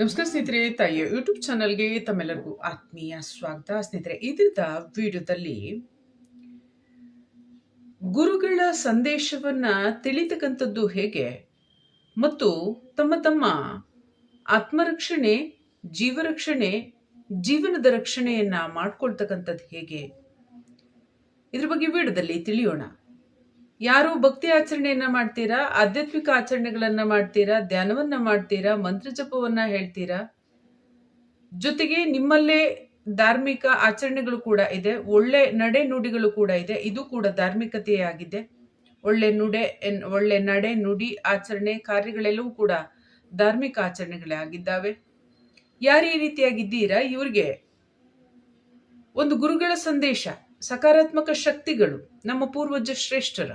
ನಮಸ್ಕಾರ ಸ್ನೇಹಿತರೆ, ತಾಯಿಯ ಯೂಟ್ಯೂಬ್ ಚಾನಲ್ಗೆ ತಮ್ಮೆಲ್ಲರಿಗೂ ಆತ್ಮೀಯ ಸ್ವಾಗತ. ಸ್ನೇಹಿತರೆ ಇದ್ರದ ವಿಡಿಯೋದಲ್ಲಿ ಗುರುಗಳ ಸಂದೇಶವನ್ನ ತಿಳಿತಕ್ಕಂಥದ್ದು ಹೇಗೆ ಮತ್ತು ತಮ್ಮ ತಮ್ಮ ಆತ್ಮರಕ್ಷಣೆ, ಜೀವರಕ್ಷಣೆ, ಜೀವನದ ರಕ್ಷಣೆಯನ್ನ ಮಾಡ್ಕೊಳ್ತಕ್ಕಂಥದ್ದು ಹೇಗೆ? ಇದ್ರ ಬಗ್ಗೆ ವಿಡಿಯೋದಲ್ಲಿ ತಿಳಿಯೋಣ. ಯಾರು ಭಕ್ತಿ ಆಚರಣೆಯನ್ನ ಮಾಡ್ತೀರಾ, ಆಧ್ಯಾತ್ಮಿಕ ಆಚರಣೆಗಳನ್ನ ಮಾಡ್ತೀರಾ, ಧ್ಯಾನವನ್ನ ಮಾಡ್ತೀರಾ, ಮಂತ್ರ ಜಪವನ್ನ ಹೇಳ್ತೀರಾ? ಜೊತೆಗೆ ನಿಮ್ಮಲ್ಲೇ ಧಾರ್ಮಿಕ ಆಚರಣೆಗಳು ಕೂಡ ಇದೆ, ಒಳ್ಳೆ ನಡೆ ನುಡಿಗಳು ಕೂಡ ಇದೆ, ಇದು ಕೂಡ ಧಾರ್ಮಿಕತೆಯೇ ಆಗಿದೆ. ಒಳ್ಳೆ ನುಡೆ ಒಳ್ಳೆ ನಡೆ ನುಡಿ ಆಚರಣೆ ಕಾರ್ಯಗಳೆಲ್ಲವೂ ಕೂಡ ಧಾರ್ಮಿಕ ಆಚರಣೆಗಳೇ ಆಗಿದ್ದಾವೆ. ಯಾರು ಈ ರೀತಿಯಾಗಿದ್ದೀರಾ? ಇವ್ರಿಗೆ ಒಂದು ಗುರುಗಳ ಸಂದೇಶ, ಸಕಾರಾತ್ಮಕ ಶಕ್ತಿಗಳು ನಮ್ಮ ಪೂರ್ವಜ ಶ್ರೇಷ್ಠರ.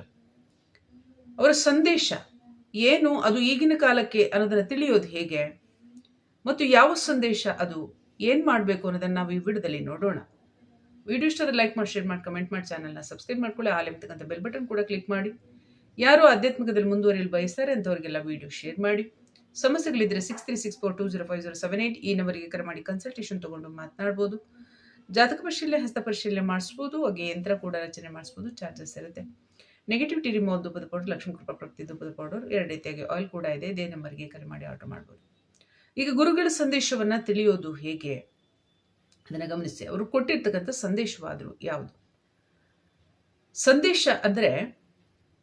ಅವರ ಸಂದೇಶ. ಏನು, ಅದು ಈಗಿನ ಕಾಲಕ್ಕೆ ಅನ್ನೋದನ್ನು ತಿಳಿಯೋದು ಹೇಗೆ? ಮತ್ತು ಯಾವ ಸಂದೇಶ ಅದು? ಏನು ಮಾಡಬೇಕು ಅನ್ನೋದನ್ನು ನಾವು ಈ ವಿಡಿಯೋದಲ್ಲಿ ನೋಡೋಣ. ವಿಡಿಯೋ ಇಷ್ಟದ ಲೈಕ್ ಮಾಡಿ ಶೇರ್ ಮಾಡಿ ಕಮೆಂಟ್ ಮಾಡಿ ಚಾನಲ್ನ ಸಬ್ಸ್ಕ್ರೈಬ್ ಮಾಡ್ಕೊಳ್ಳಿ ಆಲ್ ಎಂಬತಕ್ಕಂಥ ಬೆಲ್ ಬಟನ್ ಕೂಡ ಕ್ಲಿಕ್ ಮಾಡಿ. ಯಾರು ಆಧ್ಯಾತ್ಮಿಕದಲ್ಲಿ ಮುಂದುವರಿಯಲು ಬಯಸ್ತಾರೆ ಅಂಥವ್ರಿಗೆಲ್ಲ ವಿಡಿಯೋ ಶೇರ್ ಮಾಡಿ. ಸಮಸ್ಯೆಗಳಿದ್ದರೆ six three six four two zero five zero seven eight ಈ ನಂಬರಿಗೆ ಕರೆ ಮಾಡಿ ಕನ್ಸಲ್ಟೇಷನ್ ತಗೊಂಡು ಮಾತನಾಡ್ಬೋದು. ಜಾತಕ ಪರಿಶೀಲನೆ, ಹಸ್ತ ಪರಿಶೀಲನೆ ಮಾಡಿಸ್ಬೋದು ಹಾಗೆ ಯಂತ್ರ ಕೂಡ ರಚನೆ ಮಾಡಿಸ್ಬೋದು ಚಾರ್ಜಸ್ ಇರುತ್ತೆ. ನೆಗೆಟಿವಿಟಿ ರಿಮೂವ್ ದುಬ್ಬದ ಪೌಡರ್ ಲಕ್ಷ್ಮೀ ಕೃಪಾ ಪ್ರಕೃತಿ ದುಬ್ಬದ ಪೌಡರ್ ಎರಡು ರೀತಿಯಾಗಿ ಆಯಿಲ್ ಕೂಡ ಇದೆ. ಇದೇ ನಂಬರ್ಗೆ ಕರೆ ಮಾಡಿ ಆರ್ಡರ್ ಮಾಡ್ಬೋದು. ಈಗ ಗುರುಗಳ ಸಂದೇಶವನ್ನು ತಿಳಿಯೋದು ಹೇಗೆ? ಅದನ್ನು ಗಮನಿಸಿ. ಅವರು ಕೊಟ್ಟಿರ್ತಕ್ಕಂಥ ಸಂದೇಶವಾದರು ಯಾವುದು? ಸಂದೇಶ ಅಂದರೆ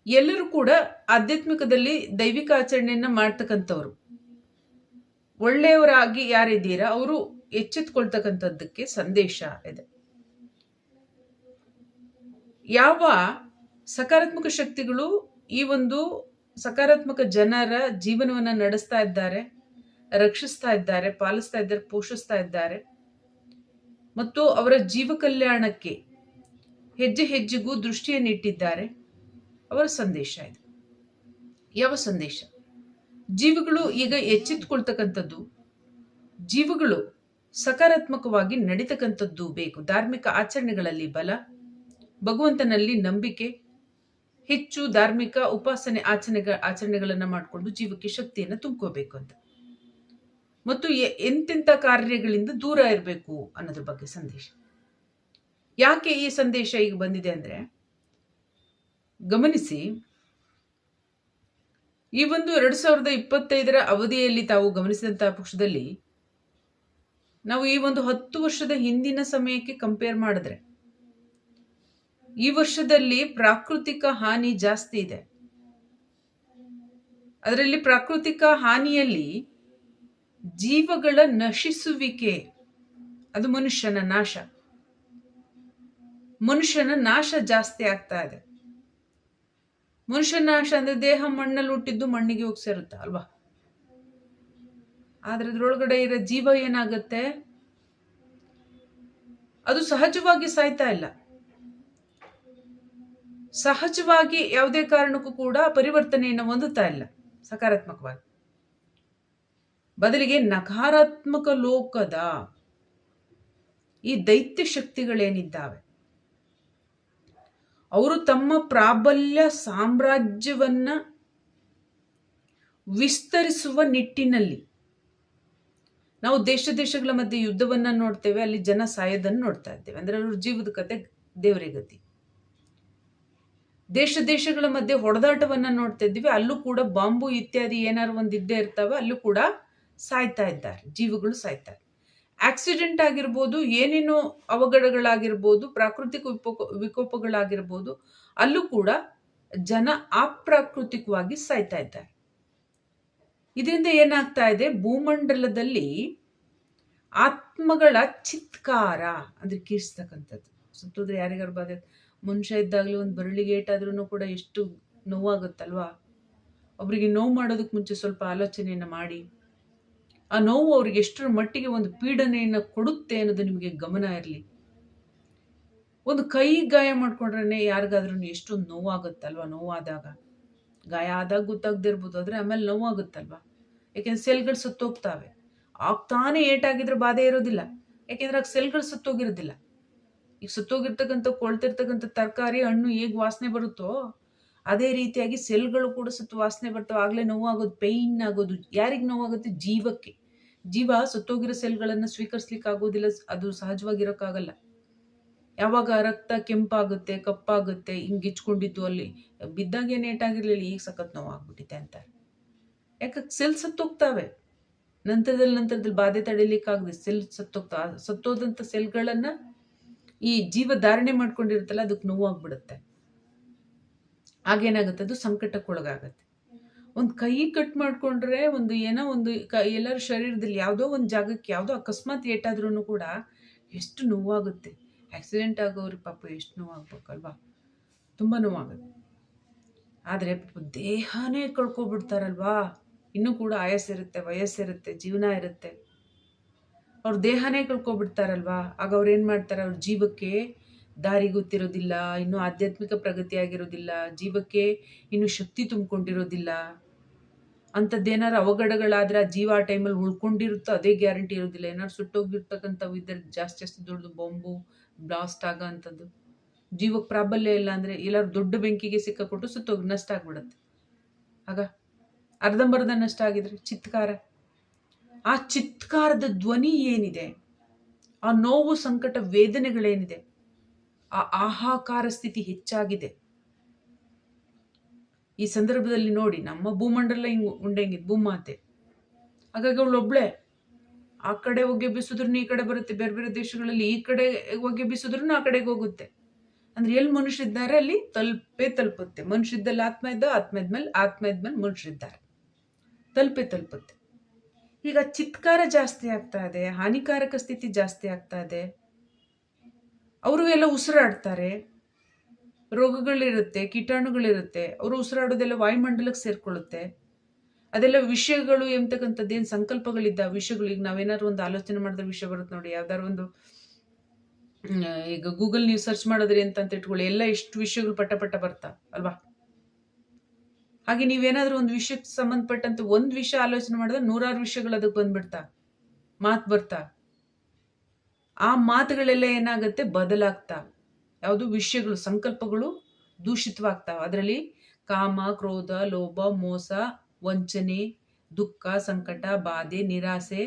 ಎಲ್ಲರೂ ಕೂಡ ಆಧ್ಯಾತ್ಮಿಕದಲ್ಲಿ ದೈವಿಕ ಆಚರಣೆಯನ್ನು ಮಾಡ್ತಕ್ಕಂಥವ್ರು. ಒಳ್ಳೆಯವರಾಗಿ ಯಾರಿದ್ದೀರಾ? ಅವರು ಎಚ್ಚೆತ್ಕೊಳ್ತಕ್ಕಂಥದ್ದಕ್ಕೆ ಸಂದೇಶ ಇದೆ. ಯಾವ ಸಕಾರಾತ್ಮಕ ಶಕ್ತಿಗಳು ಈ ಒಂದು ಸಕಾರಾತ್ಮಕ ಜನರ ಜೀವನವನ್ನು ನಡೆಸ್ತಾ ಇದ್ದಾರೆ, ರಕ್ಷಿಸ್ತಾ ಇದ್ದಾರೆ, ಪಾಲಿಸ್ತಾ ಇದ್ದಾರೆ, ಪೋಷಿಸ್ತಾ ಇದ್ದಾರೆ. ಮತ್ತು ಅವರ ಜೀವ ಕಲ್ಯಾಣಕ್ಕೆ ಹೆಜ್ಜೆ ಹೆಜ್ಜೆಗೂ ದೃಷ್ಟಿಯನ್ನಿಟ್ಟಿದ್ದಾರೆ ಅವರ ಸಂದೇಶ ಇದು. ಯಾವ ಸಂದೇಶ? ಜೀವಿಗಳು ಈಗ ಎಚ್ಚೆತ್ತುಕೊಳ್ತಕ್ಕಂಥದ್ದು ಜೀವಗಳು ಸಕಾರಾತ್ಮಕವಾಗಿ ನಡೀತಕ್ಕಂಥದ್ದು ಬೇಕು. ಧಾರ್ಮಿಕ ಆಚರಣೆಗಳಲ್ಲಿ ಬಲ, ಭಗವಂತನಲ್ಲಿ ನಂಬಿಕೆ ಹೆಚ್ಚು ಧಾರ್ಮಿಕ ಉಪಾಸನೆ ಆಚರಣೆ ಆಚರಣೆಗಳನ್ನ ಮಾಡಿಕೊಂಡು ಜೀವಕ್ಕೆ ಶಕ್ತಿಯನ್ನು ತುಂಬ್ಕೋಬೇಕು ಅಂತ. ಮತ್ತು ಎಂತೆಂಥ ಕಾರ್ಯಗಳಿಂದ ದೂರ ಇರಬೇಕು ಅನ್ನೋದ್ರ ಬಗ್ಗೆ ಸಂದೇಶ. ಯಾಕೆ ಈ ಸಂದೇಶ ಈಗ ಬಂದಿದೆ ಅಂದ್ರೆ, ಗಮನಿಸಿ, ಈ ಒಂದು ಎರಡು ಸಾವಿರದ ಇಪ್ಪತ್ತೈದರ ಅವಧಿಯಲ್ಲಿ ತಾವು ಗಮನಿಸಿದಂತಹ ಪಕ್ಷದಲ್ಲಿ, ನಾವು ಈ ಒಂದು ಹತ್ತು ವರ್ಷದ ಹಿಂದಿನ ಸಮಯಕ್ಕೆ ಕಂಪೇರ್ ಮಾಡಿದ್ರೆ ಈ ವರ್ಷದಲ್ಲಿ ಪ್ರಾಕೃತಿಕ ಹಾನಿ ಜಾಸ್ತಿ ಇದೆ. ಅದರಲ್ಲಿ ಪ್ರಾಕೃತಿಕ ಹಾನಿಯಲ್ಲಿ ಜೀವಗಳ ನಶಿಸುವಿಕೆ, ಅದು ಮನುಷ್ಯನ ನಾಶ. ಮನುಷ್ಯನ ನಾಶ ಜಾಸ್ತಿ ಆಗ್ತಾ ಇದೆ. ಮನುಷ್ಯನ ನಾಶ ಅಂದ್ರೆ ದೇಹ ಮಣ್ಣಲ್ಲಿ ಹುಟ್ಟಿದ್ದು ಮಣ್ಣಿಗೆ ಹೋಗಿ ಸೇರುತ್ತೆ ಅಲ್ವಾ? ಆದ್ರೆ ಅದ್ರೊಳಗಡೆ ಇರೋ ಜೀವ ಏನಾಗುತ್ತೆ? ಅದು ಸಹಜವಾಗಿ ಸಾಯ್ತಾ ಇಲ್ಲ. ಸಹಜವಾಗಿ ಯಾವುದೇ ಕಾರಣಕ್ಕೂ ಕೂಡ ಪರಿವರ್ತನೆಯನ್ನು ಹೊಂದುತ್ತಾ ಇಲ್ಲ, ಸಕಾರಾತ್ಮಕವಾಗಿ. ಬದಲಿಗೆ ನಕಾರಾತ್ಮಕ ಲೋಕದ ಈ ದೈತ್ಯ ಶಕ್ತಿಗಳೇನಿದ್ದಾವೆ? ಅವರು ತಮ್ಮ ಪ್ರಾಬಲ್ಯ ಸಾಮ್ರಾಜ್ಯವನ್ನ ವಿಸ್ತರಿಸುವ ನಿಟ್ಟಿನಲ್ಲಿ ನಾವು ದೇಶ ದೇಶಗಳ ಮಧ್ಯೆ ಯುದ್ಧವನ್ನ ನೋಡ್ತೇವೆ, ಅಲ್ಲಿ ಜನ ಸಾಯೋದನ್ನು ನೋಡ್ತಾ ಇದ್ದೇವೆ. ಅಂದ್ರೆ ಅವ್ರ ಜೀವದ ಕತೆ ದೇವರೇ ಗತಿ. ದೇಶ ದೇಶಗಳ ಮಧ್ಯೆ ಹೊಡೆದಾಟವನ್ನ ನೋಡ್ತಾ ಇದ್ದೀವಿ. ಅಲ್ಲೂ ಕೂಡ ಬಾಂಬು ಇತ್ಯಾದಿ ಏನಾರು ಒಂದು ಇದ್ದೇ ಇರ್ತವೆ, ಅಲ್ಲೂ ಕೂಡ ಸಾಯ್ತಾ ಇದ್ದಾರೆ, ಜೀವಗಳು ಸಾಯ್ತಾರೆ ಆಕ್ಸಿಡೆಂಟ್ ಆಗಿರ್ಬೋದು, ಏನೇನೋ ಅವಘಡಗಳಾಗಿರ್ಬೋದು, ಪ್ರಾಕೃತಿಕ ವಿಕೋಪಗಳಾಗಿರ್ಬೋದು, ಅಲ್ಲೂ ಕೂಡ ಜನ ಅಪ್ರಾಕೃತಿಕವಾಗಿ ಸಾಯ್ತಾ ಇದ್ದಾರೆ. ಇದರಿಂದ ಏನಾಗ್ತಾ ಇದೆ? ಭೂಮಂಡಲದಲ್ಲಿ ಆತ್ಮಗಳ ಚಿತ್ಕಾರ ಅಂದ್ರೆ ಕೀರ್ಸ್ತಕ್ಕಂಥದ್ದು ಸುತ್ತೋದ್ರೆ ಯಾರಿಗಾರು ಬಾಧೆ? ಮನುಷ್ಯ ಇದ್ದಾಗಲೂ ಒಂದು ಬರಳಿಗೆ ಏಟಾದ್ರೂ ಕೂಡ ಎಷ್ಟು ನೋವಾಗುತ್ತಲ್ವಾ? ಒಬ್ಬರಿಗೆ ನೋವು ಮಾಡೋದಕ್ಕೆ ಮುಂಚೆ ಸ್ವಲ್ಪ ಆಲೋಚನೆಯನ್ನು ಮಾಡಿ. ಆ ನೋವು ಅವ್ರಿಗೆ ಎಷ್ಟರ ಮಟ್ಟಿಗೆ ಒಂದು ಪೀಡನೆಯನ್ನು ಕೊಡುತ್ತೆ ಅನ್ನೋದು ನಿಮಗೆ ಗಮನ ಇರಲಿ. ಒಂದು ಕೈ ಗಾಯ ಮಾಡ್ಕೊಂಡ್ರೆ ಯಾರಿಗಾದ್ರೂ ಎಷ್ಟೊಂದು ನೋವಾಗುತ್ತಲ್ವಾ? ನೋವಾದಾಗ. ಗಾಯ ಆದಾಗ ಗೊತ್ತಾಗದಿರ್ಬೋದು ಆದರೆ ಆಮೇಲೆ ನೋವಾಗುತ್ತಲ್ವಾ? ಯಾಕೆಂದ್ರೆ ಸೆಲ್ಗಳು ಸತ್ತೋಗ್ತಾವೆ. ಆಗ್ತಾನೆ ಏಟಾಗಿದ್ರೆ ಬಾಧೆ ಇರೋದಿಲ್ಲ. ಯಾಕೆಂದ್ರೆ ಆಗ ಸೆಲ್ಗಳು ಸತ್ತೋಗಿರೋದಿಲ್ಲ. ಈಗ ಸುತ್ತೋಗಿರ್ತಕ್ಕಂಥ, ಕೊಳ್ತಿರ್ತಕ್ಕಂಥ ತರಕಾರಿ ಹಣ್ಣು ಹೇಗೆ ವಾಸನೆ ಬರುತ್ತೋ, ಅದೇ ರೀತಿಯಾಗಿ ಸೆಲ್ಗಳು ಕೂಡ ಸುತ್ತ ವಾಸನೆ ಬರ್ತಾವೆ. ಆಗಲೇ ನೋವಾಗೋದು ಪೇಯ್ನ್ ಆಗೋದು, ಯಾರಿಗೆ ನೋವಾಗುತ್ತೆ? ಜೀವಕ್ಕೆ. ಜೀವ ಸತ್ತೋಗಿರೋ ಸೆಲ್ಗಳನ್ನು ಸ್ವೀಕರಿಸ್ಲಿಕ್ಕೆ ಆಗೋದಿಲ್ಲ ಅದು ಸಹಜವಾಗಿರೋಕ್ಕಾಗಲ್ಲ. ಯಾವಾಗ ರಕ್ತ ಕೆಂಪಾಗುತ್ತೆ, ಕಪ್ಪಾಗುತ್ತೆ ಹಿಂಗೆ ಇಚ್ಕೊಂಡಿದ್ದು ಅಲ್ಲಿ, ಬಿದ್ದಾಗೆ ನೇಟಾಗಿರಲಿಲ್ಲ ಈಗ ಸಖತ್ ನೋವಾಗ್ಬಿಟ್ಟಿದೆ ಅಂತಾರೆ ಯಾಕೆ, ಸೆಲ್ ಸತ್ತೋಗ್ತಾವೆ. ನಂತರದಲ್ಲಿ ನಂತರದಲ್ಲಿ ಬಾಧೆ ತಡೀಲಿಕ್ಕಾಗದೆ, ಸೆಲ್ ಸತ್ತೋಗ್ತಾ, ಸತ್ತೋದಂಥ ಸೆಲ್ಗಳನ್ನು ಈ ಜೀವ ಧಾರಣೆ ಮಾಡ್ಕೊಂಡಿರುತ್ತಲ್ಲ, ಅದಕ್ಕೆ ನೋವಾಗ್ಬಿಡುತ್ತೆ. ಆಗೇನಾಗುತ್ತೆ ಅದು ಸಂಕಟಕ್ಕೊಳಗಾಗತ್ತೆ. ಒಂದು ಕೈ ಕಟ್ ಮಾಡ್ಕೊಂಡ್ರೆ ಒಂದು ಏನೋ ಒಂದು ಕ, ಎಲ್ಲರ ಶರೀರದಲ್ಲಿ ಯಾವುದೋ ಒಂದು ಜಾಗಕ್ಕೆ ಯಾವುದೋ ಅಕಸ್ಮಾತ್ ಏಟಾದ್ರೂ ಕೂಡ ಎಷ್ಟು ನೋವಾಗುತ್ತೆ. ಆಕ್ಸಿಡೆಂಟ್ ಆಗೋರು ಪಾಪ ಎಷ್ಟು ನೋವಾಗ್ಬೇಕಲ್ವಾ? ತುಂಬ ನೋವಾಗುತ್ತೆ. ಆದರೆ ದೇಹನೇ ಕಳ್ಕೊಬಿಡ್ತಾರಲ್ವಾ? ಇನ್ನೂ ಕೂಡ ಆಯಸ್ಸಿರುತ್ತೆ ವಯಸ್ಸಿರುತ್ತೆ ಜೀವನ ಇರುತ್ತೆ. ಅವ್ರ ದೇಹನೇ ಕಳ್ಕೊಬಿಡ್ತಾರಲ್ವಾ? ಆಗ ಅವ್ರು ಏನು ಮಾಡ್ತಾರೆ? ಅವ್ರ ಜೀವಕ್ಕೆ ದಾರಿ ಗೊತ್ತಿರೋದಿಲ್ಲ, ಇನ್ನೂ ಆಧ್ಯಾತ್ಮಿಕ ಪ್ರಗತಿ ಆಗಿರೋದಿಲ್ಲ, ಜೀವಕ್ಕೆ ಇನ್ನೂ ಶಕ್ತಿ ತುಂಬಿಕೊಂಡಿರೋದಿಲ್ಲ. ಅಂಥದ್ದೇನಾರು ಅವಘಡಗಳಾದ್ರೆ ಆ ಜೀವ ಆ ಟೈಮಲ್ಲಿ ಉಳ್ಕೊಂಡಿರುತ್ತೋ ಅದೇ ಗ್ಯಾರಂಟಿ ಇರೋದಿಲ್ಲ. ಏನಾದ್ರು ಸುಟ್ಟೋಗಿರ್ತಕ್ಕಂಥವು ಇದ್ದರೆ ಜಾಸ್ತಿ ಜಾಸ್ತಿ ದೊಡ್ಡದು ಬಾಂಬು ಬ್ಲಾಸ್ಟ್ ಆಗೋ ಅಂಥದ್ದು ಜೀವಕ್ಕೆ ಪ್ರಾಬಲ್ಯ ಇಲ್ಲ ಅಂದರೆ ಎಲ್ಲರೂ ದೊಡ್ಡ ಬೆಂಕಿಗೆ ಸಿಕ್ಕಾಕೊಟ್ಟು ಸುತ್ತೋಗಿ ನಷ್ಟ ಆಗ್ಬಿಡುತ್ತೆ. ಆಗ ಅರ್ಧಂಬರ್ಧ ನಷ್ಟ ಆಗಿದ್ರೆ ಚಿತ್ಕಾರ. ಆ ಚಿತ್ಕಾರದ ಧ್ವನಿ ಏನಿದೆ? ಆ ನೋವು, ಸಂಕಟ, ವೇದನೆಗಳೇನಿದೆ? ಆ ಆಹಾಕಾರ ಸ್ಥಿತಿ ಹೆಚ್ಚಾಗಿದೆ. ಈ ಸಂದರ್ಭದಲ್ಲಿ ನೋಡಿ, ನಮ್ಮ ಭೂಮಂಡಲ ಹಿಂಗ್ ಉಂಡಂಗಿದ್ ಭೂಮಾತೆ. ಹಾಗಾಗಿ ಅವಳು ಒಬ್ಳೆ. ಆ ಕಡೆ ಹೋಗಿ ಬೀಸಿದ್ರು ಈ ಕಡೆ ಬರುತ್ತೆ, ಬೇರೆ ಬೇರೆ ದೇಶಗಳಲ್ಲಿ ಈ ಕಡೆ ಹೋಗಿ ಬೀಸಿದ್ರು ಆ ಕಡೆಗೆ ಹೋಗುತ್ತೆ. ಅಂದ್ರೆ ಎಲ್ಲಿ ಮನುಷ್ಯರಿದ್ದಾರೆ ಅಲ್ಲಿ ತಲುಪೇ ತಲುಪುತ್ತೆ. ಮನುಷ್ಯದಲ್ಲಿ ಆತ್ಮ ಇದ್ದ ಆತ್ಮ ಇದ್ಮೇಲೆ ಆತ್ಮ ಇದ್ಮೇಲೆ ಮನುಷ್ಯರಿದ್ದಾರೆ ತಲುಪೇ ತಲುಪುತ್ತೆ. ಈಗ ಚಿತ್ಕಾರ ಜಾಸ್ತಿ ಆಗ್ತಾ ಇದೆ, ಹಾನಿಕಾರಕ ಸ್ಥಿತಿ ಜಾಸ್ತಿ ಆಗ್ತಾ ಇದೆ. ಅವರು ಎಲ್ಲ ಉಸಿರಾಡ್ತಾರೆ. ರೋಗಗಳಿರುತ್ತೆ, ಕೀಟಾಣುಗಳಿರುತ್ತೆ. ಅವರು ಉಸಿರಾಡೋದೆಲ್ಲ ವಾಯುಮಂಡಲಕ್ಕೆ ಸೇರ್ಕೊಳ್ಳುತ್ತೆ. ಅದೆಲ್ಲ ವಿಷಯಗಳು ಎಂಬತಕ್ಕಂಥದ್ದು ಏನು ಸಂಕಲ್ಪಗಳಿದ್ದ ವಿಷಯಗಳು, ಈಗ ನಾವೇನಾದ್ರು ಒಂದು ಆಲೋಚನೆ ಮಾಡಿದ್ರೆ ವಿಷಯ ಬರುತ್ತೆ ನೋಡಿ. ಯಾವ್ದಾದ್ರು ಒಂದು ಈಗ ಗೂಗಲ್ ನೀವು ಸರ್ಚ್ ಮಾಡಿದ್ರೆ ಅಂತ ಅಂತ ಇಟ್ಕೊಳ್ಳಿ. ಎಲ್ಲ ಎಷ್ಟು ವಿಷಯಗಳು ಪಟ್ಟ ಪಟ್ಟ ಬರ್ತಾ, ಅಲ್ವಾ? ಹಾಗೆ ನೀವೇನಾದ್ರೂ ಒಂದು ವಿಷಯಕ್ಕೆ ಸಂಬಂಧಪಟ್ಟಂತ ಒಂದು ವಿಷಯ ಆಲೋಚನೆ ಮಾಡಿದ್ರೆ ನೂರಾರು ವಿಷಯಗಳು ಅದಕ್ಕೆ ಬಂದ್ಬಿಡ್ತಾ. ಮಾತು ಬರ್ತಾ. ಆ ಮಾತುಗಳೆಲ್ಲ ಏನಾಗುತ್ತೆ? ಬದಲಾಗ್ತಾ. ಯಾವುದು ವಿಷಯಗಳು, ಸಂಕಲ್ಪಗಳು ದೂಷಿತವಾಗ್ತಾವೆ. ಅದರಲ್ಲಿ ಕಾಮ, ಕ್ರೋಧ, ಲೋಭ, ಮೋಸ, ವಂಚನೆ, ದುಃಖ, ಸಂಕಟ, ಬಾಧೆ, ನಿರಾಸೆ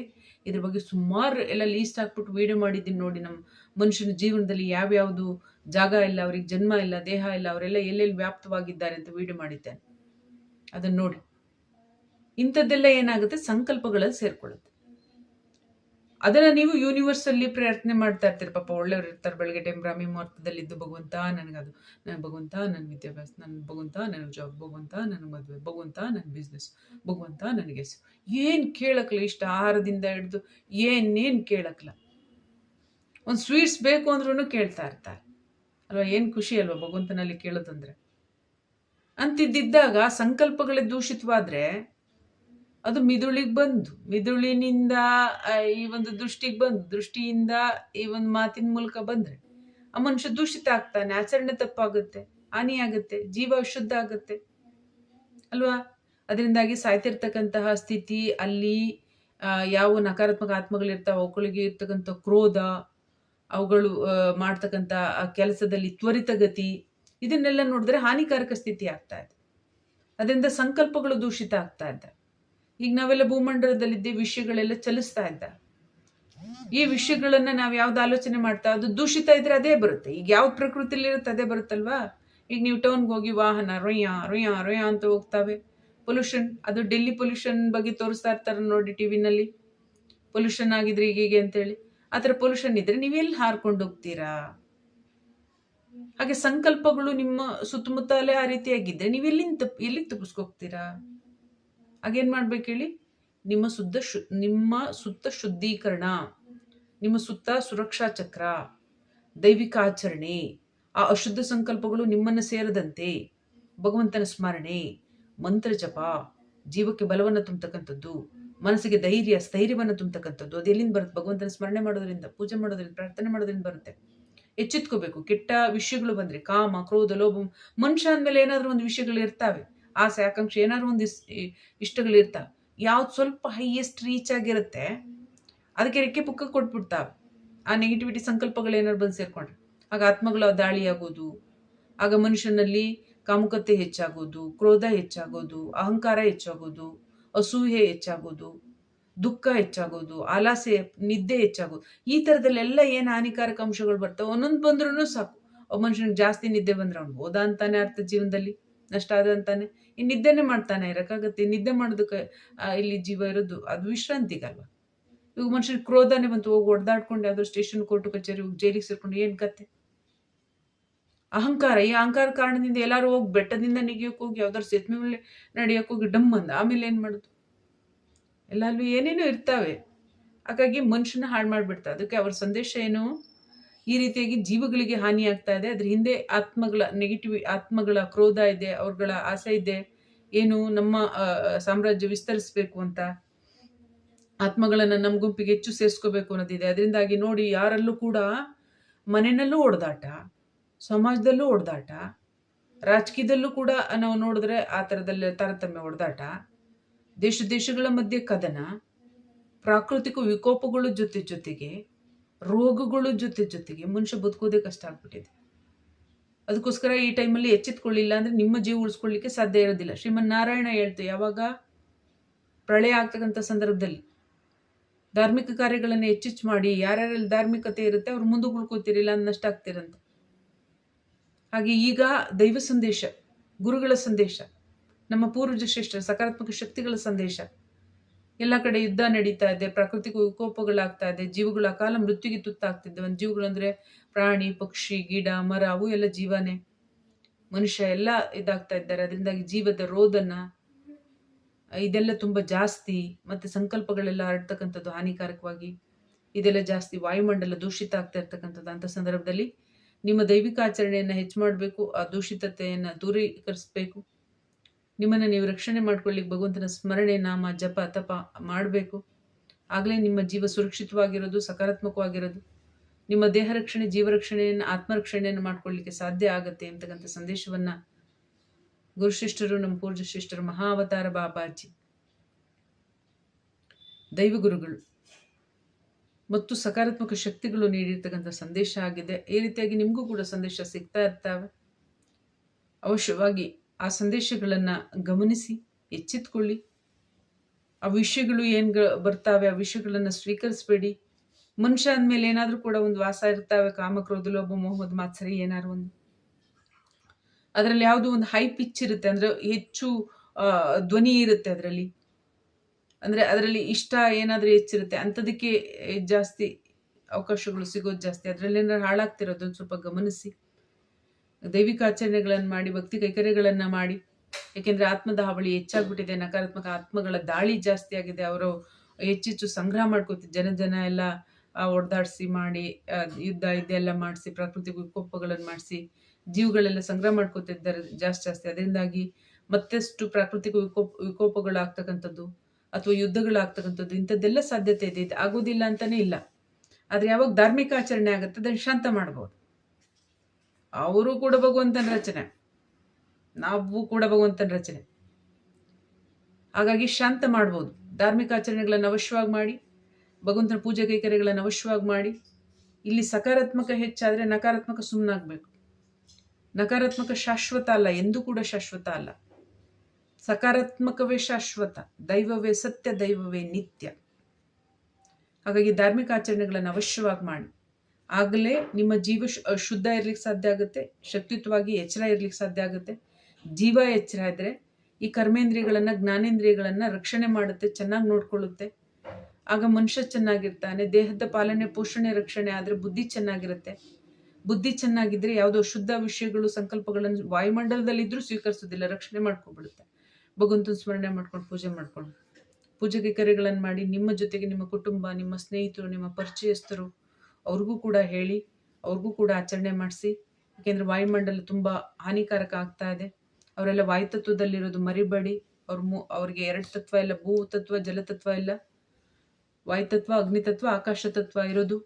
ಇದ್ರ ಬಗ್ಗೆ ಸುಮಾರು ಎಲ್ಲ ಲೀಸ್ಟ್ ಹಾಕ್ಬಿಟ್ಟು ವಿಡಿಯೋ ಮಾಡಿದ್ದೀನಿ ನೋಡಿ ನಮ್ಮ ಮನುಷ್ಯನ ಜೀವನದಲ್ಲಿ ಯಾವ್ಯಾವುದು ಜಾಗ ಇಲ್ಲ, ಅವ್ರಿಗೆ ಜನ್ಮ ಇಲ್ಲ, ದೇಹ ಇಲ್ಲ, ಅವರೆಲ್ಲ ಎಲ್ಲೆಲ್ಲಿ ವ್ಯಾಪ್ತವಾಗಿದ್ದಾರೆ ಅಂತ ವಿಡಿಯೋ ಮಾಡಿದ್ದೇನೆ ಅದನ್ನ ನೋಡಿ. ಇಂಥದ್ದೆಲ್ಲ ಏನಾಗುತ್ತೆ? ಸಂಕಲ್ಪಗಳಲ್ಲಿ ಸೇರ್ಕೊಳ್ಳುತ್ತೆ. ಅದನ್ನ ನೀವು ಯೂನಿವರ್ಸಲ್ಲಿ ಪ್ರಾರ್ಥನೆ ಮಾಡ್ತಾ ಇರ್ತೀರಿ. ಪಾಪ ಒಳ್ಳೆಯವ್ರು ಇರ್ತಾರೆ. ಬೆಳಗ್ಗೆ ಟೈಮ್ ಬ್ರಾಹ್ಮಿ ಇದ್ದು ಭಗವಂತ ನನಗದು ನನ್ನ ಭಗವಂತ, ನನ್ನ ವಿದ್ಯಾಭ್ಯಾಸ, ನನ್ನ ಭಗವಂತ, ನನ್ನ ಜಾಬ್ ಭಗವಂತ, ನನ್ನ ಮದುವೆ, ಭಗವಂತ, ನನ್ನ ಬಿಸ್ನೆಸ್ ಭಗವಂತ, ನನಗೆ ಏನು ಕೇಳಕ್ಲ? ಇಷ್ಟ ಆಹಾರದಿಂದ ಹಿಡಿದು ಏನೇನು ಕೇಳಕ್ಲ? ಒಂದು ಸ್ವೀಟ್ಸ್ ಬೇಕು ಅಂದ್ರೂ ಕೇಳ್ತಾ ಇರ್ತಾರೆ. ಅಲ್ವಾ? ಏನು ಖುಷಿ ಅಲ್ವಾ? ಭಗವಂತನಲ್ಲಿ ಕೇಳೋದಂದ್ರೆ. ಅಂತಿದ್ದಾಗ ಸಂಕಲ್ಪಗಳೇ ದೂಷಿತವಾದ್ರೆ ಅದು ಮಿದುಳಿಗೆ ಬಂದು, ಮಿದುಳಿನಿಂದ ಈ ಒಂದು ದೃಷ್ಟಿಗೆ ಬಂದು, ದೃಷ್ಟಿಯಿಂದ ಈ ಒಂದು ಮಾತಿನ ಮೂಲಕ ಬಂದ್ರೆ ಆ ಮನುಷ್ಯ ದೂಷಿತ ಆಗ್ತಾನೆ, ಆಚರಣೆ ತಪ್ಪಾಗುತ್ತೆ, ಹಾನಿಯಾಗುತ್ತೆ, ಜೀವ ಶುದ್ಧ ಆಗುತ್ತೆ. ಅಲ್ವಾ? ಅದರಿಂದಾಗಿ ಸಾಯ್ತಿರ್ತಕ್ಕಂತಹ ಸ್ಥಿತಿ, ಅಲ್ಲಿ ಯಾವ ನಕಾರಾತ್ಮಕ ಆತ್ಮಗಳಿರ್ತಾವ, ಅವುಗಳಿಗೆ ಇರ್ತಕ್ಕಂಥ ಕ್ರೋಧ, ಅವುಗಳು ಮಾಡ್ತಕ್ಕಂಥ ಆ ಕೆಲಸದಲ್ಲಿ ತ್ವರಿತಗತಿ ಇದನ್ನೆಲ್ಲ ನೋಡಿದ್ರೆ ಹಾನಿಕಾರಕ ಸ್ಥಿತಿ ಆಗ್ತಾ ಇದೆ. ಅದರಿಂದ ಸಂಕಲ್ಪಗಳು ದೂಷಿತ ಆಗ್ತಾ ಇದೆ. ಈಗ ನಾವೆಲ್ಲ ಭೂಮಂಡಲದಲ್ಲಿದ್ದೇ ವಿಷಯಗಳೆಲ್ಲ ಚಲಿಸ್ತಾ ಇದ್ದ ಈ ವಿಷಯಗಳನ್ನ ನಾವು ಯಾವ್ದು ಆಲೋಚನೆ ಮಾಡ್ತಾ ಅದು ದೂಷಿತ ಇದ್ರೆ ಅದೇ ಬರುತ್ತೆ. ಈಗ ಯಾವ್ದು ಪ್ರಕೃತಿಲಿ ಇರುತ್ತೆ ಅದೇ ಬರುತ್ತಲ್ವಾ? ಈಗ ನೀವು ಟೌನ್ಗೆ ಹೋಗಿ ವಾಹನ ರೊಯ್ಯ ರೊಯ್ಯ ರೊಯ್ಯ ಅಂತ ಹೋಗ್ತಾವೆ. ಪೊಲ್ಯೂಷನ್ ಅದು ಡೆಲ್ಲಿ ಪೊಲ್ಯೂಷನ್ ಬಗ್ಗೆ ತೋರಿಸ್ತಾ ಇರ್ತಾರೆ ನೋಡಿ ಟಿವಿನಲ್ಲಿ ಪೊಲ್ಯೂಷನ್ ಆಗಿದ್ರೆ ಈಗೀಗೆ ಅಂತೇಳಿ. ಆ ಥರ ಪೊಲ್ಯೂಷನ್ ಇದ್ರೆ ನೀವೆಲ್ಲಿ ಹಾರ್ಕೊಂಡು ಹೋಗ್ತೀರಾ? ಹಾಗೆ ಸಂಕಲ್ಪಗಳು ನಿಮ್ಮ ಸುತ್ತಮುತ್ತಲೇ ಆ ರೀತಿಯಾಗಿದ್ರೆ ನೀವು ಎಲ್ಲಿಂದ ತಪ್, ಎಲ್ಲಿಗೆ ತಪ್ಪಿಸ್ಕೋಗ್ತೀರಾ? ಹಾಗೇನ್ ಮಾಡ್ಬೇಕು ಹೇಳಿ? ನಿಮ್ಮ ಶುದ್ಧ ಶು, ನಿಮ್ಮ ಸುತ್ತ ಶುದ್ಧೀಕರಣ, ನಿಮ್ಮ ಸುತ್ತ ಸುರಕ್ಷಾ ಚಕ್ರ, ದೈವಿಕ ಆಚರಣೆ, ಆ ಅಶುದ್ಧ ಸಂಕಲ್ಪಗಳು ನಿಮ್ಮನ್ನು ಸೇರದಂತೆ, ಭಗವಂತನ ಸ್ಮರಣೆ, ಮಂತ್ರ ಜಪ, ಜೀವಕ್ಕೆ ಬಲವನ್ನು ತುಂಬತಕ್ಕಂಥದ್ದು, ಮನಸ್ಸಿಗೆ ಧೈರ್ಯ, ಸ್ಥೈರ್ಯವನ್ನು ತುಂಬತಕ್ಕಂಥದ್ದು, ಅದು ಎಲ್ಲಿಂದ ಬರುತ್ತೆ? ಭಗವಂತನ ಸ್ಮರಣೆ ಮಾಡೋದ್ರಿಂದ, ಪೂಜೆ ಮಾಡೋದ್ರಿಂದ, ಪ್ರಾರ್ಥನೆ ಮಾಡೋದ್ರಿಂದ ಬರುತ್ತೆ. ಎಚ್ಚೆತ್ಕೋಬೇಕು. ಕೆಟ್ಟ ವಿಷಯಗಳು ಬಂದ್ರೆ ಕಾಮ, ಕ್ರೋಧ, ಲೋಭ, ಮನುಷ್ಯ ಅಂದಮೇಲೆ ಏನಾದರೂ ಒಂದು ವಿಷಯಗಳು ಇರ್ತಾವೆ. ಆಸೆ, ಆಕಾಂಕ್ಷೆ, ಏನಾದರೂ ಒಂದು ಇಷ್ಟಗಳು ಇರ್ತಾವೆ. ಯಾವ್ದು ಸ್ವಲ್ಪ ಹೈಯೆಸ್ಟ್ ರೀಚ್ ಆಗಿರುತ್ತೆ, ಅದಕ್ಕೆ ರೆಕ್ಕೆ ಪುಕ್ಕ ಕೊಟ್ಬಿಡ್ತಾವೆ. ಆ ನೆಗೆಟಿವಿಟಿ ಸಂಕಲ್ಪಗಳು ಏನಾದ್ರು ಬಂದು ಸೇರ್ಕೊಂಡ್ರೆ. ಆಗ ಆತ್ಮಗಳ ಆಗೋದು ಆಗ ಮನುಷ್ಯನಲ್ಲಿ ಕಾಮುಕತೆ ಹೆಚ್ಚಾಗೋದು, ಕ್ರೋಧ ಹೆಚ್ಚಾಗೋದು, ಅಹಂಕಾರ ಹೆಚ್ಚಾಗೋದು ಅಸೂಹೆ ಹೆಚ್ಚಾಗೋದು ದುಃಖ ಹೆಚ್ಚಾಗೋದು, ಆಲಾಸೆ, ನಿದ್ದೆ ಹೆಚ್ಚಾಗೋದು, ಈ ಥರದಲ್ಲೆಲ್ಲ ಏನು ಹಾನಿಕಾರಕ ಅಂಶಗಳು ಬರ್ತವೆ? ಒಂದೊಂದು ಬಂದ್ರೂ ಸಾಕು. ಒಬ್ಬ ಮನುಷ್ಯನಿಗೆ ಜಾಸ್ತಿ ನಿದ್ದೆ ಬಂದ್ರೆ ಅವ್ನು ಹೋದ ಅಂತಾನೆ ಅರ್ಥ ಜೀವನದಲ್ಲಿ, ನಷ್ಟ ಆದ ಅಂತಾನೆ. ಈ ನಿದ್ದೆನೇ ಮಾಡ್ತಾನೆ, ಇರೋಕ್ಕಾಗತ್ತೆ. ನಿದ್ದೆ ಮಾಡೋದಕ್ಕೆ ಇಲ್ಲಿ ಜೀವ ಇರೋದು, ಅದು ವಿಶ್ರಾಂತಿಗಲ್ವ? ಇವಾಗ ಮನುಷ್ಯನಿಗೆ ಕ್ರೋಧನೇ ಬಂತು, ಹೋಗಿ ಹೊಡೆದಾಡ್ಕೊಂಡು ಯಾವ್ದೋ ಸ್ಟೇಷನ್, ಕೋರ್ಟು, ಕಚೇರಿ, ಹೋಗಿ ಜೈಲಿಗೆ ಸೇರ್ಕೊಂಡು ಏನು ಕತೆ? ಅಹಂಕಾರ, ಈ ಅಹಂಕಾರ ಕಾರಣದಿಂದ ಎಲ್ಲರೂ ಹೋಗಿ ಬೆಟ್ಟದಿಂದ ನೆಗೆಯೋಕೆ ಹೋಗಿ ಯಾವ್ದಾರು ಸೇತುವೆ ಮೇಲೆ ನಡೆಯೋಕೆ ಹೋಗಿ ಡಮ್ ಅಂದ. ಆಮೇಲೆ ಏನು ಮಾಡೋದು? ಎಲ್ಲಲ್ಲೂ ಏನೇನೋ ಇರ್ತಾವೆ. ಹಾಗಾಗಿ ಮನುಷ್ಯನ ಹಾಳು ಮಾಡಿಬಿಡ್ತಾ. ಅದಕ್ಕೆ ಅವ್ರ ಸಂದೇಶ ಏನು? ಈ ರೀತಿಯಾಗಿ ಜೀವಗಳಿಗೆ ಹಾನಿ ಆಗ್ತಾ ಇದೆ. ಅದ್ರ ಹಿಂದೆ ಆತ್ಮಗಳ ನೆಗೆಟಿವ್ ಆತ್ಮಗಳ ಕ್ರೋಧ ಇದೆ, ಅವ್ರಗಳ ಆಸೆ ಇದೆ. ಏನು ನಮ್ಮ ಸಾಮ್ರಾಜ್ಯ ವಿಸ್ತರಿಸಬೇಕು ಅಂತ. ಆತ್ಮಗಳನ್ನು ನಮ್ಮ ಗುಂಪಿಗೆ ಹೆಚ್ಚು ಸೇರಿಸ್ಕೋಬೇಕು ಅನ್ನೋದಿದೆ. ಅದರಿಂದಾಗಿ ನೋಡಿ ಯಾರಲ್ಲೂ ಕೂಡ ಮನೆಯಲ್ಲೂ ಹೊಡೆದಾಟ ಸಮಾಜದಲ್ಲೂ ಹೊಡೆದಾಟ ರಾಜಕೀಯದಲ್ಲೂ ಕೂಡ ನಾವು ನೋಡಿದ್ರೆ ಆ ಥರದಲ್ಲಿ ತಾರತಮ್ಯ ಹೊಡೆದಾಟ ದೇಶ ದೇಶಗಳ ಮಧ್ಯೆ ಕದನ, ಪ್ರಾಕೃತಿಕ ವಿಕೋಪಗಳ ಜೊತೆ ಜೊತೆಗೆ, ರೋಗಗಳು ಜೊತೆ ಜೊತೆಗೆ ಮನುಷ್ಯ ಬದುಕೋದೇ ಕಷ್ಟ ಆಗ್ಬಿಟ್ಟಿದೆ. ಅದಕ್ಕೋಸ್ಕರ ಈ ಟೈಮಲ್ಲಿ ಎಚ್ಚೆತ್ಕೊಳ್ಳಿಲ್ಲ ಅಂದ್ರೆ ನಿಮ್ಮ ಜೀವ ಉಳಿಸ್ಕೊಳ್ಳಿಕ್ಕೆ ಸಾಧ್ಯ ಇರೋದಿಲ್ಲ. ಶ್ರೀಮನ್ ನಾರಾಯಣ ಹೇಳ್ತು, ಯಾವಾಗ? ಪ್ರಳಯ ಆಗ್ತಕ್ಕಂಥ ಸಂದರ್ಭದಲ್ಲಿ. ಧಾರ್ಮಿಕ ಕಾರ್ಯಗಳನ್ನು ಹೆಚ್ಚೆಚ್ಚು ಮಾಡಿ, ಯಾರ್ಯಾರಲ್ಲಿ ಧಾರ್ಮಿಕತೆ ಇರುತ್ತೆ ಅವ್ರು ಮುಂದೆ ಉಳ್ಕೋತಿರಿಲ್ಲ ಅಂತ ನಷ್ಟ ಆಗ್ತಿರಂತೆ. ಹಾಗೆ ಈಗ ದೈವ ಸಂದೇಶ, ಗುರುಗಳ ಸಂದೇಶ. ನಮ್ಮ ಪೂರ್ವಜ ಶ್ರೇಷ್ಠ, ಸಕಾರಾತ್ಮಕ ಶಕ್ತಿಗಳ ಸಂದೇಶ. ಎಲ್ಲ ಕಡೆ ಯುದ್ಧ ನಡೀತಾ ಇದೆ, ಪ್ರಾಕೃತಿಕ ವಿಕೋಪಗಳಾಗ್ತಾ ಇದೆ, ಜೀವಗಳ ಅಕಾಲ ಮೃತ್ಯುಗೆ ತುತ್ತಾಗ್ತಿದ್ದೆ ಒಂದು ಜೀವಗಳು ಅಂದ್ರೆ ಪ್ರಾಣಿ, ಪಕ್ಷಿ, ಗಿಡ, ಮರ, ಅವು ಎಲ್ಲ ಜೀವನೇ. ಮನುಷ್ಯ ಎಲ್ಲ ಇದಾಗ್ತಾ ಇದ್ದಾರೆ. ಅದರಿಂದಾಗಿ ಜೀವದ ರೋದನ ಇದೆಲ್ಲ ತುಂಬಾ ಜಾಸ್ತಿ ಮತ್ತೆ ಸಂಕಲ್ಪಗಳೆಲ್ಲ ಹರಡ್ತಕ್ಕಂಥದ್ದು ಹಾನಿಕಾರಕವಾಗಿ, ಇದೆಲ್ಲ ಜಾಸ್ತಿ ವಾಯುಮಂಡಲ ದೂಷಿತ ಆಗ್ತಾ ಇರ್ತಕ್ಕಂಥದ್ದು. ಅಂತ ಸಂದರ್ಭದಲ್ಲಿ ನಿಮ್ಮ ದೈವಿಕ ಆಚರಣೆಯನ್ನು ಹೆಚ್ಚು ಮಾಡಬೇಕು, ಆ ದೂಷಿತತೆಯನ್ನು ದೂರೀಕರಿಸಬೇಕು. ನಿಮ್ಮನ್ನು ನೀವು ರಕ್ಷಣೆ ಮಾಡ್ಕೊಳ್ಳಿಕ್ಕೆ ಭಗವಂತನ ಸ್ಮರಣೆ, ನಾಮ, ಜಪ, ತಪ ಮಾಡಬೇಕು. ಆಗಲೇ ನಿಮ್ಮ ಜೀವ ಸುರಕ್ಷಿತವಾಗಿರೋದು, ಸಕಾರಾತ್ಮಕವಾಗಿರೋದು. ನಿಮ್ಮ ದೇಹ ರಕ್ಷಣೆ, ಜೀವ ರಕ್ಷಣೆಯನ್ನು ಆತ್ಮರಕ್ಷಣೆಯನ್ನು ಮಾಡ್ಕೊಳ್ಳಿಕ್ಕೆ ಸಾಧ್ಯ ಆಗುತ್ತೆ ಅಂತಕ್ಕಂಥ ಸಂದೇಶವನ್ನ ಗುರುಶಿಷ್ಠರು ನಮ್ಮ ಪೂರ್ಜ ಮಹಾ ಮಹಾವತಾರ ಬಾಬಾಜಿ. ದೈವಗುರುಗಳು ಮತ್ತು ಸಕಾರಾತ್ಮಕ ಶಕ್ತಿಗಳು ನೀಡಿರ್ತಕ್ಕಂಥ ಸಂದೇಶ ಆಗಿದೆ. ಈ ರೀತಿಯಾಗಿ ನಿಮಗೂ ಕೂಡ ಸಂದೇಶ ಸಿಗ್ತಾ ಇರ್ತಾವೆ. ಅವಶ್ಯವಾಗಿ ಆ ಸಂದೇಶಗಳನ್ನು ಗಮನಿಸಿ, ಎಚ್ಚೆತ್ಕೊಳ್ಳಿ. ಆ ವಿಷಯಗಳು ಏನು ಬರ್ತಾವೆ, ಆ ವಿಷಯಗಳನ್ನು ಸ್ವೀಕರಿಸಬೇಡಿ. ಮನುಷ್ಯ ಅಂದಮೇಲೆ ಏನಾದರೂ ಕೂಡ ಒಂದು ವಾಸ ಇರ್ತಾವೆ ಕಾಮಕ್ರೋಧ ಲೋಭ ಮೋಹದ ಮಾತ್ಸರಿ ಏನಾದ್ರು ಒಂದು. ಅದರಲ್ಲಿ ಯಾವುದೋ ಒಂದು ಹೈ ಪಿಚ್ ಇರುತ್ತೆ, ಅಂದರೆ ಹೆಚ್ಚು ಧ್ವನಿ ಇರುತ್ತೆ ಅದರಲ್ಲಿ. ಅಂದರೆ ಅದರಲ್ಲಿ ಇಷ್ಟ ಏನಾದರೂ ಹೆಚ್ಚಿರುತ್ತೆ, ಅಂಥದಕ್ಕೆ ಜಾಸ್ತಿ ಅವಕಾಶಗಳು ಸಿಗೋದು ಜಾಸ್ತಿ. ಅದರಲ್ಲಿ ಏನಾದ್ರು ಹಾಳಾಗ್ತಿರೋದನ್ನು ಸ್ವಲ್ಪ ಗಮನಿಸಿ. ದೈವಿಕ ಆಚರಣೆಗಳನ್ನು ಮಾಡಿ, ಭಕ್ತಿ ಕೈಕರ್ಯಗಳನ್ನು ಮಾಡಿ. ಏಕೆಂದರೆ ಆತ್ಮದ ಹಾವಳಿ ಹೆಚ್ಚಾಗ್ಬಿಟ್ಟಿದೆ, ನಕಾರಾತ್ಮಕ ಆತ್ಮಗಳ ದಾಳಿ ಜಾಸ್ತಿ ಆಗಿದೆ. ಅವರು ಹೆಚ್ಚೆಚ್ಚು ಸಂಗ್ರಹ ಮಾಡ್ಕೋತಿದ್ದ ಜನ ಜನ ಎಲ್ಲ ಹೊಡೆದಾಡಿಸಿ ಮಾಡಿ ಯುದ್ಧ ಇದೆಲ್ಲ ಮಾಡಿಸಿ, ಪ್ರಾಕೃತಿಕ ವಿಕೋಪಗಳನ್ನು ಮಾಡಿಸಿ, ಜೀವಗಳೆಲ್ಲ ಸಂಗ್ರಹ ಮಾಡ್ಕೋತಿದ್ದಾರೆ ಜಾಸ್ತಿ ಜಾಸ್ತಿ. ಅದರಿಂದಾಗಿ ಮತ್ತಷ್ಟು ಪ್ರಾಕೃತಿಕ ವಿಕೋಪ, ವಿಕೋಪಗಳಾಗ್ತಕ್ಕಂಥದ್ದು ಅಥವಾ ಯುದ್ಧಗಳಾಗ್ತಕ್ಕಂಥದ್ದು, ಇಂಥದ್ದೆಲ್ಲ ಸಾಧ್ಯತೆ ಇದೆ. ಇದು ಆಗೋದಿಲ್ಲ ಅಂತಲೇ ಇಲ್ಲ. ಆದರೆ ಯಾವಾಗ ಧಾರ್ಮಿಕ ಆಚರಣೆ ಆಗುತ್ತೆ, ಅದನ್ನು ಶಾಂತ ಮಾಡ್ಬೋದು. ಅವರು ಕೂಡ ಭಗವಂತನ ರಚನೆ. ನಾವು ಕೂಡ ಭಗವಂತನ ರಚನೆ. ಹಾಗಾಗಿ ಶಾಂತ ಮಾಡ್ಬೋದು. ಧಾರ್ಮಿಕ ಆಚರಣೆಗಳನ್ನು ಅವಶ್ಯವಾಗಿ ಮಾಡಿ, ಭಗವಂತನ ಪೂಜೆ ಕೈಕರ್ಯಗಳನ್ನು ಅವಶ್ಯವಾಗಿ ಮಾಡಿ. ಇಲ್ಲಿ ಸಕಾರಾತ್ಮಕ ಹೆಚ್ಚಾದರೆ ನಕಾರಾತ್ಮಕ ಸುಮ್ಮನಾಗಬೇಕು ನಕಾರಾತ್ಮಕ ಶಾಶ್ವತ ಅಲ್ಲ, ಎಂದೂ ಕೂಡ ಶಾಶ್ವತ ಅಲ್ಲ. ಸಕಾರಾತ್ಮಕವೇ ಶಾಶ್ವತ, ದೈವವೇ ಸತ್ಯ, ದೈವವೇ ನಿತ್ಯ. ಹಾಗಾಗಿ ಧಾರ್ಮಿಕ ಆಚರಣೆಗಳನ್ನು ಅವಶ್ಯವಾಗಿ ಮಾಡಿ. ಆಗಲೇ ನಿಮ್ಮ ಜೀವ ಶುದ್ಧ ಇರ್ಲಿಕ್ಕೆ ಸಾಧ್ಯ ಆಗುತ್ತೆ, ಶಕ್ತಿಯುತವಾಗಿ ಎಚ್ಚರ ಇರ್ಲಿಕ್ಕೆ ಸಾಧ್ಯ ಆಗುತ್ತೆ. ಜೀವ ಎಚ್ಚರ ಇದ್ರೆ ಈ ಕರ್ಮೇಂದ್ರಿಯಗಳನ್ನು, ಜ್ಞಾನೇಂದ್ರಿಯಗಳನ್ನು ರಕ್ಷಣೆ ಮಾಡುತ್ತೆ, ಚೆನ್ನಾಗಿ ನೋಡ್ಕೊಳ್ಳುತ್ತೆ. ಆಗ ಮನುಷ್ಯ ಚೆನ್ನಾಗಿರ್ತಾನೆ, ದೇಹದ ಪಾಲನೆ, ಪೋಷಣೆ, ರಕ್ಷಣೆ ಆದರೆ ಬುದ್ಧಿ ಚೆನ್ನಾಗಿರುತ್ತೆ. ಬುದ್ಧಿ ಚೆನ್ನಾಗಿದ್ರೆ ಯಾವುದೋ ಶುದ್ಧ ವಿಷಯಗಳು, ಸಂಕಲ್ಪಗಳನ್ನು ವಾಯುಮಂಡಲದಲ್ಲಿದ್ದರೂ ಸ್ವೀಕರಿಸೋದಿಲ್ಲ, ರಕ್ಷಣೆ ಮಾಡ್ಕೊಬಿಡುತ್ತೆ ಭಗವಂತನ ಸ್ಮರಣೆ ಮಾಡ್ಕೊಂಡು ಪೂಜೆ ಮಾಡ್ಕೊಂಡು. ಪೂಜೆಗೆ ಕರೆಗಳನ್ನು ಮಾಡಿ ನಿಮ್ಮ ಜೊತೆಗೆ ನಿಮ್ಮ ಕುಟುಂಬ, ನಿಮ್ಮ ಸ್ನೇಹಿತರು, ನಿಮ್ಮ ಪರಿಚಯಸ್ಥರು ಅವ್ರಿಗೂ ಕೂಡ ಹೇಳಿ, ಅವ್ರಿಗೂ ಕೂಡ ಆಚರಣೆ ಮಾಡಿಸಿ. ಏಕೆಂದರೆ ವಾಯುಮಂಡಲ ತುಂಬಾ ಹಾನಿಕಾರಕ ಆಗ್ತಾ ಇದೆ. ಅವರೆಲ್ಲ ವಾಯುತತ್ವದಲ್ಲಿರೋದು ಮರಿಬೇಡಿ. ಅವ್ರ ಮೂ, ಅವ್ರಿಗೆ ಎರಡು ತತ್ವ ಇಲ್ಲ, ಭೂ ತತ್ವ ಜಲತತ್ವ ಇಲ್ಲ. ವಾಯುತತ್ವ, ಅಗ್ನಿತತ್ವ, ಆಕಾಶ ತತ್ವ ಇರೋದು.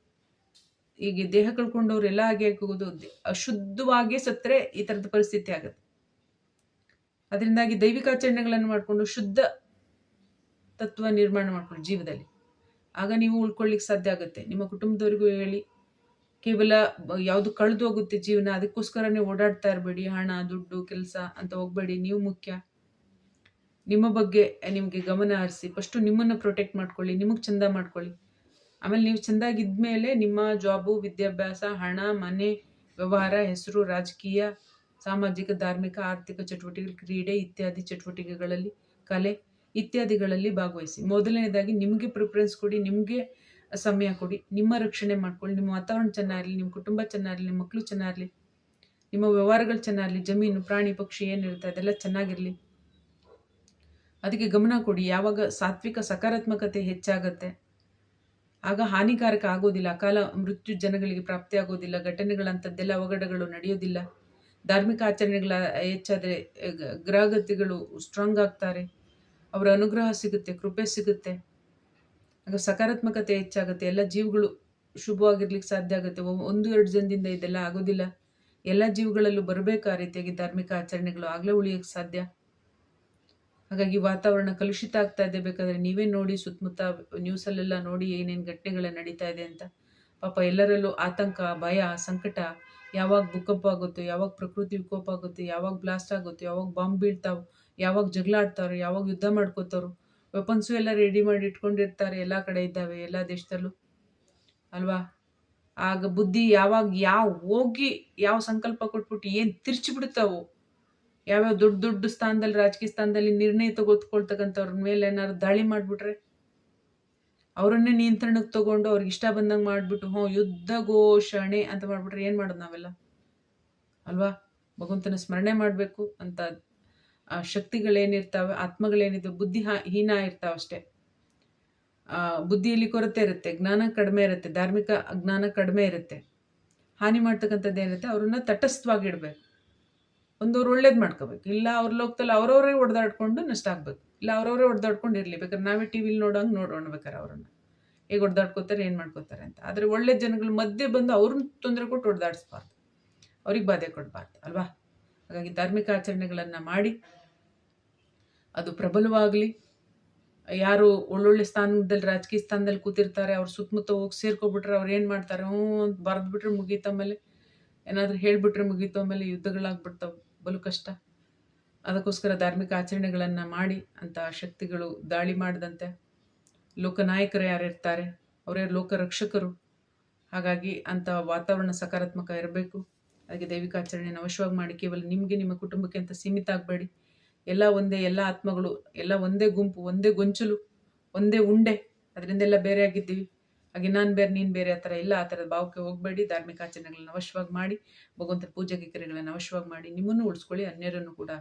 ಈಗ ದೇಹ ಕಳ್ಕೊಂಡವ್ರು ಎಲ್ಲ ಹಾಗೆ ಆಗೋದು. ಅಶುದ್ಧವಾಗಿ ಸತ್ತರೆ ಈ ಥರದ ಪರಿಸ್ಥಿತಿ ಆಗುತ್ತೆ. ಅದರಿಂದಾಗಿ ದೈವಿಕ ಆಚರಣೆಗಳನ್ನು ಮಾಡಿಕೊಂಡು ಶುದ್ಧ ತತ್ವ ನಿರ್ಮಾಣ ಮಾಡ್ಕೊಂಡು ಜೀವದಲ್ಲಿ. ಆಗ ನೀವು ಉಳ್ಕೊಳ್ಳಿಕ್ಕೆ ಸಾಧ್ಯ ಆಗುತ್ತೆ. ನಿಮ್ಮ ಕುಟುಂಬದವ್ರಿಗೂ ಹೇಳಿ. ಕೇವಲ ಯಾವುದು ಕಳೆದು ಹೋಗುತ್ತೆ ಜೀವನ ಅದಕ್ಕೋಸ್ಕರನೇ ಓಡಾಡ್ತಾ ಇರಬೇಡಿ. ಹಣ, ದುಡ್ಡು, ಕೆಲಸ ಅಂತ ಹೋಗ್ಬೇಡಿ. ನೀವು ಮುಖ್ಯ. ನಿಮ್ಮ ಬಗ್ಗೆ ನಿಮಗೆ ಗಮನ ಹರಿಸಿ. ಫಸ್ಟು ನಿಮ್ಮನ್ನು ಪ್ರೊಟೆಕ್ಟ್ ಮಾಡ್ಕೊಳ್ಳಿ. ನಿಮಗೆ ಚಂದ ಮಾಡ್ಕೊಳ್ಳಿ. ಆಮೇಲೆ ನೀವು ಚೆಂದಾಗಿದ್ಮೇಲೆ ನಿಮ್ಮ ಜಾಬು ವಿದ್ಯಾಭ್ಯಾಸ, ಹಣ, ಮನೆ, ವ್ಯವಹಾರ, ಹೆಸರು, ರಾಜಕೀಯ, ಸಾಮಾಜಿಕ, ಧಾರ್ಮಿಕ, ಆರ್ಥಿಕ ಚಟುವಟಿಕೆ ಕ್ರೀಡೆ ಇತ್ಯಾದಿ ಚಟುವಟಿಕೆಗಳಲ್ಲಿ ಕಲೆ. ಇತ್ಯಾದಿಗಳಲ್ಲಿ ಭಾಗವಹಿಸಿ. ಮೊದಲನೇದಾಗಿ ನಿಮಗೆ ಪ್ರಿಫರೆನ್ಸ್ ಕೊಡಿ, ನಿಮಗೆ ಸಮಯ ಕೊಡಿ. ನಿಮ್ಮ ರಕ್ಷಣೆ ಮಾಡ್ಕೊಳ್ಳಿ. ನಿಮ್ಮ ವಾತಾವರಣ ಚೆನ್ನಾಗಿರಲಿ, ನಿಮ್ಮ ಕುಟುಂಬ ಚೆನ್ನಾಗಿರಲಿ, ನಿಮ್ಮ ಮಕ್ಕಳು ಚೆನ್ನಾಗಿರಲಿ, ನಿಮ್ಮ ವ್ಯವಹಾರಗಳು ಚೆನ್ನಾಗಿರಲಿ, ಜಮೀನು, ಪ್ರಾಣಿ, ಪಕ್ಷಿ ಏನಿರುತ್ತೆ ಅದೆಲ್ಲ ಚೆನ್ನಾಗಿರಲಿ. ಅದಕ್ಕೆ ಗಮನ ಕೊಡಿ. ಯಾವಾಗ ಸಾತ್ವಿಕ ಸಕಾರಾತ್ಮಕತೆ ಹೆಚ್ಚಾಗತ್ತೆ, ಆಗ ಹಾನಿಕಾರಕ ಆಗೋದಿಲ್ಲ. ಅಕಾಲ ಮೃತ್ಯು ಜನಗಳಿಗೆ ಪ್ರಾಪ್ತಿ ಆಗೋದಿಲ್ಲ. ಘಟನೆಗಳಂಥದ್ದೆಲ್ಲ ಅವಘಡಗಳು ನಡೆಯೋದಿಲ್ಲ. ಧಾರ್ಮಿಕ ಆಚರಣೆಗಳ ಹೆಚ್ಚಾದರೆ ಗ್ರಹಗತಿಗಳು ಸ್ಟ್ರಾಂಗ್ ಆಗ್ತಾರೆ. ಅವರ ಅನುಗ್ರಹ ಸಿಗುತ್ತೆ, ಕೃಪೆ ಸಿಗುತ್ತೆ. ಆಗ ಸಕಾರಾತ್ಮಕತೆ ಹೆಚ್ಚಾಗುತ್ತೆ. ಎಲ್ಲ ಜೀವಗಳು ಶುಭವಾಗಿರ್ಲಿಕ್ಕೆ ಸಾಧ್ಯ ಆಗುತ್ತೆ. ಒಂದು, ಎರಡು ಜನದಿಂದ ಇದೆಲ್ಲ ಆಗೋದಿಲ್ಲ. ಎಲ್ಲ ಜೀವಗಳಲ್ಲೂ ಬರಬೇಕು ಆ ರೀತಿಯಾಗಿ ಧಾರ್ಮಿಕ ಆಚರಣೆಗಳು ಆಗಲೇ ಉಳಿಯೋಕ್ಕೆ ಸಾಧ್ಯ? ಹಾಗಾಗಿ ವಾತಾವರಣ ಕಲುಷಿತ ಆಗ್ತಾ ಇದೆ. ಬೇಕಾದರೆ ನೀವೇ ನೋಡಿ, ಸುತ್ತಮುತ್ತ ನ್ಯೂಸಲ್ಲೆಲ್ಲ ನೋಡಿ ಏನೇನು ಘಟನೆಗಳ ನಡೀತಾ ಇದೆ ಅಂತ. ಪಾಪ ಎಲ್ಲರಲ್ಲೂ ಆತಂಕ, ಭಯ, ಸಂಕಟ ಯಾವಾಗ ಭೂಕಂಪ ಆಗುತ್ತೋ, ಯಾವಾಗ ಪ್ರಕೃತಿ ವಿಕೋಪ ಆಗುತ್ತೆ, ಯಾವಾಗ ಬ್ಲಾಸ್ಟ್ ಆಗುತ್ತೋ, ಯಾವಾಗ ಬಾಂಬ್ ಬೀಳ್ತಾವ ಯಾವಾಗ ಜಗಳ ಆಡ್ತಾರೋ, ಯಾವಾಗ ಯುದ್ಧ ಮಾಡ್ಕೋತಾರೋ ವೆಪನ್ಸು ಎಲ್ಲ ರೆಡಿ ಮಾಡಿ ಇಟ್ಕೊಂಡಿರ್ತಾರೆ ಎಲ್ಲ ಕಡೆ ಇದ್ದಾವೆ, ಎಲ್ಲ ದೇಶದಲ್ಲೂ. ಅಲ್ವಾ? ಆಗ ಬುದ್ಧಿ ಯಾವಾಗ, ಯಾವ ಹೋಗಿ ಯಾವ ಸಂಕಲ್ಪ ಕೊಟ್ಬಿಟ್ಟು ಏನು ತಿರ್ಚಿಬಿಡ್ತಾವೋ ಯಾವ್ಯಾವ ದೊಡ್ಡ ದೊಡ್ಡ ಸ್ಥಾನದಲ್ಲಿ, ರಾಜಕೀಯ ಸ್ಥಾನದಲ್ಲಿ ನಿರ್ಣಯ ತಗೋತ್ಕೊಳ್ತಕ್ಕಂಥವ್ರ ಮೇಲೆ ಏನಾದ್ರು ದಾಳಿ ಮಾಡಿಬಿಟ್ರೆ, ಅವರನ್ನೇ ನಿಯಂತ್ರಣಕ್ಕೆ ತಗೊಂಡು ಅವ್ರಿಗೆ ಇಷ್ಟ ಬಂದಂಗೆ ಮಾಡಿಬಿಟ್ಟು, ಹ್ಞೂ, ಯುದ್ಧ ಘೋಷಣೆ ಅಂತ ಮಾಡಿಬಿಟ್ರೆ ಏನು ಮಾಡೋದು ನಾವೆಲ್ಲ? ಅಲ್ವಾ? ಭಗವಂತನ ಸ್ಮರಣೆ ಮಾಡಬೇಕು ಅಂತ ಶಕ್ತಿಗಳೇನಿರ್ತಾವೆ ಆತ್ಮಗಳೇನಿದ್ರು ಬುದ್ಧಿ ಹೀನ ಇರ್ತಾವೆ ಅಷ್ಟೇ. ಬುದ್ಧಿಯಲ್ಲಿ ಕೊರತೆ ಇರುತ್ತೆ, ಜ್ಞಾನ ಕಡಿಮೆ ಇರುತ್ತೆ, ಧಾರ್ಮಿಕ ಜ್ಞಾನ ಕಡಿಮೆ ಇರುತ್ತೆ. ಹಾನಿ ಮಾಡ್ತಕ್ಕಂಥದ್ದು ಏನಿರುತ್ತೆ ಅವ್ರನ್ನ ಇಡಬೇಕು. ಒಂದವ್ರು ಒಳ್ಳೇದು ಮಾಡ್ಕೋಬೇಕು. ಇಲ್ಲ ಅವ್ರ ಲೋಕದಲ್ಲಿ ಅವ್ರವರೇ ಒಡೆದಾಡ್ಕೊಂಡು ನಷ್ಟ ಆಗ್ಬೇಕು. ಇಲ್ಲ ಅವ್ರವರೇ ಹೊಡೆದಾಡ್ಕೊಂಡು ಇರಲಿ, ಬೇಕಾದ್ರೆ ನಾವೇ ಟಿ ವಿಲಿ ನೋಡೋಂಗೆ ನೋಡೋಣ ಬೇಕಾರೆ ಅವ್ರನ್ನ. ಹೇಗೆ ಹೊಡೆದಾಡ್ಕೋತಾರೆ ಏನು ಮಾಡ್ಕೋತಾರೆ ಅಂತ. ಆದರೆ ಒಳ್ಳೆ ಜನಗಳ ಮಧ್ಯೆ ಬಂದು ಅವ್ರನ್ನ ತೊಂದರೆ ಕೊಟ್ಟು ಹೊಡೆದಾಡಿಸ್ಬಾರ್ದು ಅವ್ರಿಗೆ ಬಾಧೆ ಕೊಡಬಾರ್ದು, ಅಲ್ವಾ? ಹಾಗಾಗಿ ಧಾರ್ಮಿಕ ಆಚರಣೆಗಳನ್ನು ಮಾಡಿ ಅದು ಪ್ರಬಲವಾಗಲಿ. ಯಾರು ಒಳ್ಳೊಳ್ಳೆ ಸ್ಥಾನದಲ್ಲಿ, ರಾಜಕೀಯ ಸ್ಥಾನದಲ್ಲಿ ಕೂತಿರ್ತಾರೆ, ಅವ್ರ ಸುತ್ತಮುತ್ತ ಹೋಗಿ ಸೇರ್ಕೊಬಿಟ್ರೆ ಅವ್ರು ಏನು ಮಾಡ್ತಾರೆ? ಹ್ಞೂ ಅಂತ ಬರೆದ್ಬಿಟ್ರೆ ಮುಗೀತ ಆಮೇಲೆ. ಏನಾದರೂ ಹೇಳಿಬಿಟ್ರೆ ಮುಗೀತು ಆಮೇಲೆ ಯುದ್ಧಗಳಾಗ್ಬಿಡ್ತಾವೆ, ಬಲು ಕಷ್ಟ. ಅದಕ್ಕೋಸ್ಕರ ಧಾರ್ಮಿಕ ಆಚರಣೆಗಳನ್ನು ಮಾಡಿ ಅಂತ ಶಕ್ತಿಗಳು ದಾಳಿ ಮಾಡದಂತೆ. ಲೋಕನಾಯಕರು ಯಾರಿರ್ತಾರೆ ಅವರೇ ಲೋಕರಕ್ಷಕರು ಹಾಗಾಗಿ ಅಂಥ ವಾತಾವರಣ ಸಕಾರಾತ್ಮಕ ಇರಬೇಕು. ಹಾಗೆ ದೈವಿಕ ಆಚರಣೆಯನ್ನು ಅವಶ್ಯವಾಗಿ ಮಾಡಿ, ಕೇವಲ ನಿಮಗೆ ನಿಮ್ಮ ಕುಟುಂಬಕ್ಕೆ ಅಂತ ಸೀಮಿತ ಆಗಬೇಡಿ. ಎಲ್ಲ ಒಂದೇ, ಎಲ್ಲ ಆತ್ಮಗಳು, ಎಲ್ಲ ಒಂದೇ ಗುಂಪು, ಒಂದೇ ಗೊಂಚಲು, ಒಂದೇ ಉಂಡೆ ಅದರಿಂದೆಲ್ಲ ಬೇರೆ ಆಗಿದ್ದೀವಿ. ಹಾಗೆ ನಾನು ಬೇರೆ, ನೀನು ಬೇರೆ, ಆ ಥರ ಎಲ್ಲ ಆ ಥರದ ಭಾವಕ್ಕೆ ಹೋಗಬೇಡಿ. ಧಾರ್ಮಿಕ ಆಚರಣೆಗಳನ್ನ ಅವಶ್ಯವಾಗಿ ಮಾಡಿ, ಭಗವಂತನ ಪೂಜೆಗೆ ಕ್ರಿಯೆಗಳನ್ನು ಅವಶ್ಯವಾಗಿ ಮಾಡಿ, ನಿಮ್ಮನ್ನು ಉಳಿಸ್ಕೊಳ್ಳಿ, ಅನ್ಯರನ್ನು ಕೂಡ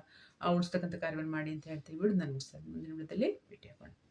ಆ ಉಳಿಸ್ತಕ್ಕಂಥ ಕಾರ್ಯವನ್ನು ಮಾಡಿ ಅಂತ ಹೇಳ್ತೀವಿ. ಬಿಡು, ನಾನು ಮುಂದಿನ ವಿಡಿಯೋದಲ್ಲಿ ಭೇಟಿಯಾಗೋಣ.